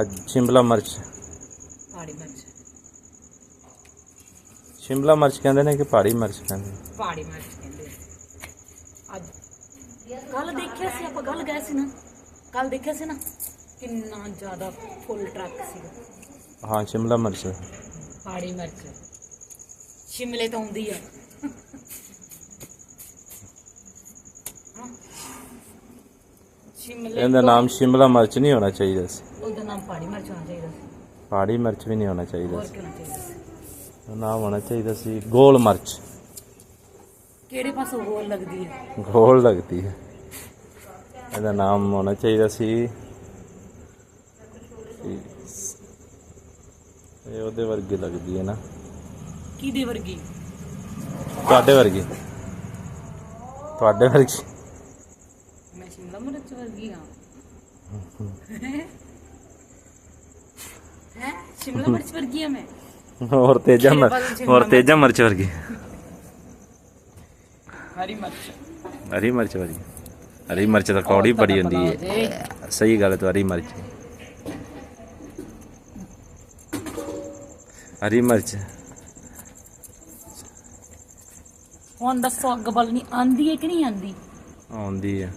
ਅੱਜ ਸ਼ਿਮਲਾ ਮਿਰਚ। ਪਹਾੜੀ ਮਿਰਚ। ਸ਼ਿਮਲਾ ਮਿਰਚ ਕਹਿੰਦੇ ਨੇ ਕਿ ਪਹਾੜੀ ਮਿਰਚ ਕਹਿੰਦੇ ਨੇ? ਪਹਾੜੀ ਮਿਰਚ ਕਹਿੰਦੇ ਆ। ਅੱਜ ਕੱਲ ਦੇਖਿਆ ਸੀ ਆਪਾਂ ਕੱਲ ਗਏ ਸੀ ਨਾ। ਕੱਲ ਦੇਖਿਆ ਸੀ ਨਾ ਕਿੰਨਾ ਜ਼ਿਆਦਾ ਫੁੱਲ ਟਰੱਕ ਸੀ ਹਾਂ ਸ਼ਿਮਲਾ ਮਿਰਚ। ਪਹਾੜੀ ਮਿਰਚ। ਸ਼ਿਮਲੇ ਤੋਂ ਆਉਂਦੀ ਆ। ਸ਼ਿਮਲੇ ਇਹਦਾ ਨਾਮ ਸ਼ਿਮਲਾ ਮਿਰਚ ਨਹੀਂ ਹੋਣਾ ਚਾਹੀਦਾ ਸੀ। ਉਹਦਾ ਨਾਮ ਪਹਾੜੀ ਮਿਰਚ ਹੋਣਾ ਚਾਹੀਦਾ ਸੀ। ਪਹਾੜੀ ਮਿਰਚ ਵੀ ਨਹੀਂ ਹੋਣਾ ਚਾਹੀਦਾ ਹੋਰ ਸੀ। ਕਿਉਂ ਚਾਹੀਦਾ ਸੀ? ਉਹਦਾ ਨਾਮ ਹੋਣਾ ਚਾਹੀਦਾ ਸੀ ਗੋਲ ਮਿਰਚ। ਕਿਹੜੇ ਪਾਸੋਂ ਹੋਰ ਲੱਗਦੀ ਹੈ? ਗੋਲ ਲੱਗਦੀ ਹੈ। ਇਹਦਾ ਨਾਮ ਹੋਣਾ ਚਾਹੀਦਾ ਸੀ। ਇਹ ਉਹਦੇ ਵਰਗੀ ਲੱਗਦੀ ਹੈ ਨਾ। ਕਿਹਦੇ ਵਰਗੀ? ਤੁਹਾਡੇ ਵਰਗੀ। ਤੁਹਾਡੇ ਵਰਗੀ। ਸ਼ਿਮਲਾ ਮਿਰਚ ਵਰਗੀ ਹਾਂ ਹੈ ਸ਼ਿਮਲਾ ਮਿਰਚ ਵਰਗੀ ਹਾਂ ਮੈਂ ਹੋਰ ਤੇਜਾ ਮਿਰਚ ਹੋਰ ਤੇਜਾ ਮਿਰਚ ਵਰਗੀ ਹਰੀ ਮਿਰਚ ਹਰੀ ਮਿਰਚ ਵਰਗੀ ਹਰੀ ਮਿਰਚ ਤਾਂ ਕੌੜੀ ਬੜੀ ਹੁੰਦੀ ਹੈ ਸਹੀ ਗੱਲ ਹੈ ਤੁਹਾਡੀ ਮਿਰਚ ਹਰੀ ਮਿਰਚ ਹੁਣ ਦੱਸੋ ਅੱਗ ਬਲ ਨਹੀਂ ਆਂਦੀ ਹੈ ਕਿ ਨਹੀਂ ਆਂਦੀ ਆਉਂਦੀ ਹੈ।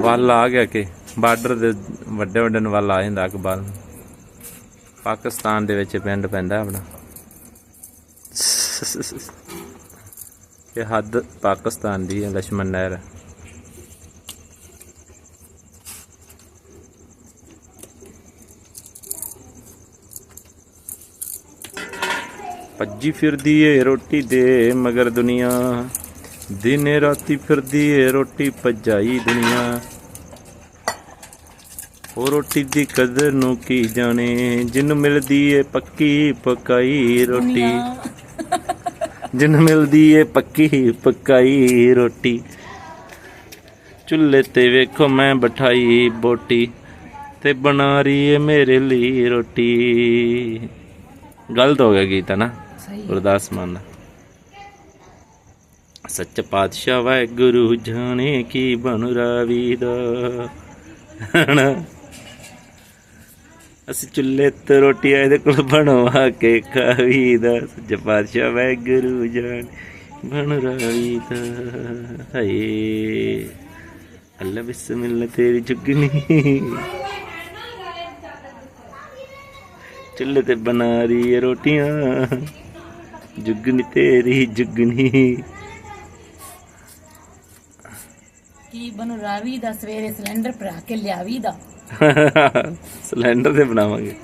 ਵੱਲ ਆ ਗਿਆ ਕਿ ਬਾਰਡਰ ਦੇ ਵੱਡੇ ਵੱਡੇ ਨੂੰ ਵੱਲ ਆ ਜਾਂਦਾ ਅਕਬਲ ਪਾਕਿਸਤਾਨ ਦੇ ਵਿੱਚ ਪਿੰਡ ਪੈਂਦਾ ਆਪਣਾ। ਇਹ ਹੱਦ ਪਾਕਿਸਤਾਨ ਦੀ ਹੈ ਲక్ష్మణ ਨਹਿਰ। ਭੱਜੀ ਫਿਰਦੀ ਏ ਰੋਟੀ ਦੇ ਮਗਰ ਦੁਨੀਆ। ਦਿਨੇ ਰਾਤੀ ਫਿਰਦੀ ਏ ਰੋਟੀ ਭਜਾਈ ਦੁਨੀਆ। ਉਹ ਰੋਟੀ ਦੀ ਕਦਰ ਨੂੰ ਕੀ ਜਾਣੇ? ਜਿੰਨੂੰ ਮਿਲਦੀ ਏ ਪੱਕੀ ਪਕਾਈ ਰੋਟੀ। ਜਿੰਨੂੰ ਮਿਲਦੀ ਏ ਪੱਕੀ ਪਕਾਈ ਰੋਟੀ। ਚੁੱਲ੍ਹੇ ਤੇ ਵੇਖੋ ਮੈਂ ਬਿਠਾਈ ਬੋਟੀ ਤੇ ਬਣਾ ਰਹੀ ਏ ਮੇਰੇ ਲਈ ਰੋਟੀ। ਗਲਤ ਹੋ ਗਿਆ ਗੀਤ ਹੈ। ਨਾ ਗੁਰਦਾਸ ਮਾਨ ਦਾ। ਸੱਚ ਪਾਤਸ਼ਾਹ ਵਾਹਿਗੁਰੂ ਜਾਣੇ ਕੀ ਬਣ ਰਾਵੀ ਦਾ ਹਨਾ। ਅਸੀਂ ਚੁੱਲ੍ਹੇ ਤੇ ਰੋਟੀਆਂ ਇਹਦੇ ਕੋਲ ਬਣਵਾ ਕੇ ਖਾਵੀ ਦਾ ਸੱਚ ਪਾਤਸ਼ਾਹ ਵਾਹਿਗੁਰੂ ਜਾਣੇ ਬਣ ਰਾਵੀ ਦਾ ਹਾਏ, ਅੱਲਾ ਬਿਸਮਿਲ੍ਲਾ, ਤੇਰੀ ਜੁਗਨੀ। ਚੁੱਲ੍ਹੇ ਤੇ ਬਣਾ ਰਹੀ ਹੈ ਰੋਟੀਆਂ। ਜੁਗਨੀ ਤੇਰੀ ਜੁਗਨੀ। ਕੀ ਰਾਵੀ ਦਾ ਸਵੇਰੇ ਸਿਲੰਡਰ ਭਰਾ ਕੇ ਲਿਆਵੀ ਦਾ। ਸਿਲੰਡਰ ਤੇ ਬਣਾਵਾਂਗੇ।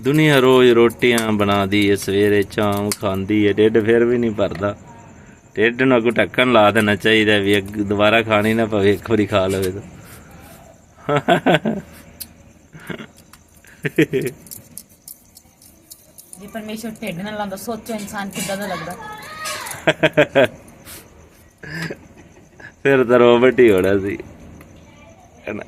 ਦੁਨੀਆ ਰੋਜ਼ ਰੋਟੀਆਂ ਬਣਾਦੀ ਏ, ਸਵੇਰੇ ਸ਼ਾਮ ਖਾਂਦੀ ਏ, ਢਿੱਡ ਫਿਰ ਵੀ ਨਹੀਂ ਭਰਦਾ। ਢਿੱਡ ਨੂੰ ਅੱਗੋਂ ਢੱਕਣ ਲਾ ਦੇਣਾ ਚਾਹੀਦਾ ਵੀ ਅੱਗ ਦੁਬਾਰਾ ਖਾਣੀ ਨਾ ਪਵੇ, ਇੱਕ ਵਾਰੀ ਖਾ ਲਵੇ ਤਾਂ। ਜੇ ਪਰਮੇਸ਼ਰ ਢਿੱਡ ਨਾਲ ਲਾਉਂਦਾ, ਸੋਚੋ ਇਨਸਾਨ ਕਿੱਦਾਂ ਦਾ ਲੱਗਦਾ। ਫਿਰ ਤਾਂ ਰੋਬਟ ਹੀ ਹੋਣਾ ਸੀ। ਹੈਨਾ